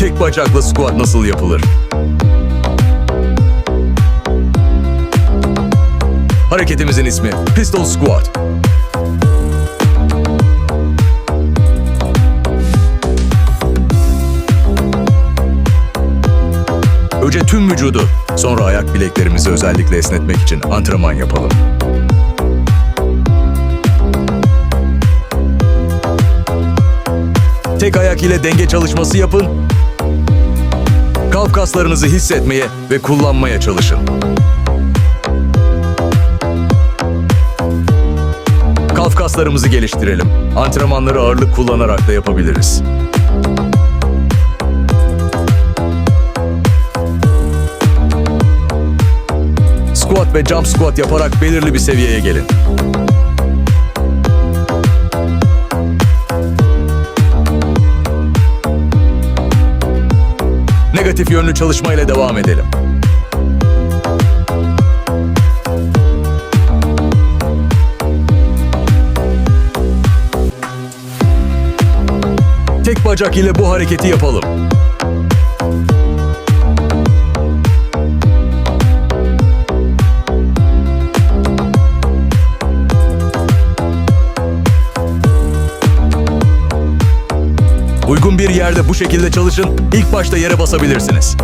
Tek bacaklı squat nasıl yapılır? Hareketimizin ismi Pistol Squat. Önce tüm vücudu, sonra ayak bileklerimizi özellikle esnetmek için antrenman yapalım. Tek ayak ile denge çalışması yapın. Kalp kaslarınızı hissetmeye ve kullanmaya çalışın. Kalf kaslarımızı geliştirelim. Antrenmanları ağırlık kullanarak da yapabiliriz. Squat ve jump squat yaparak belirli bir seviyeye gelin. Negatif yönlü çalışmayla devam edelim. Tek bacak ile bu hareketi yapalım. Uygun bir yerde bu şekilde çalışın. İlk başta yere basabilirsiniz.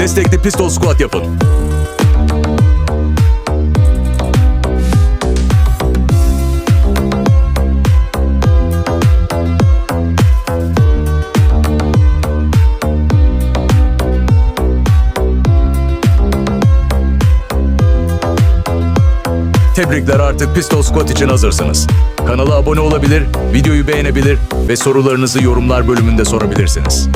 Destekli pistol squat yapın. Tebrikler artık pistol squat için hazırsınız. Kanala abone olabilir, videoyu beğenebilir ve sorularınızı yorumlar bölümünde sorabilirsiniz.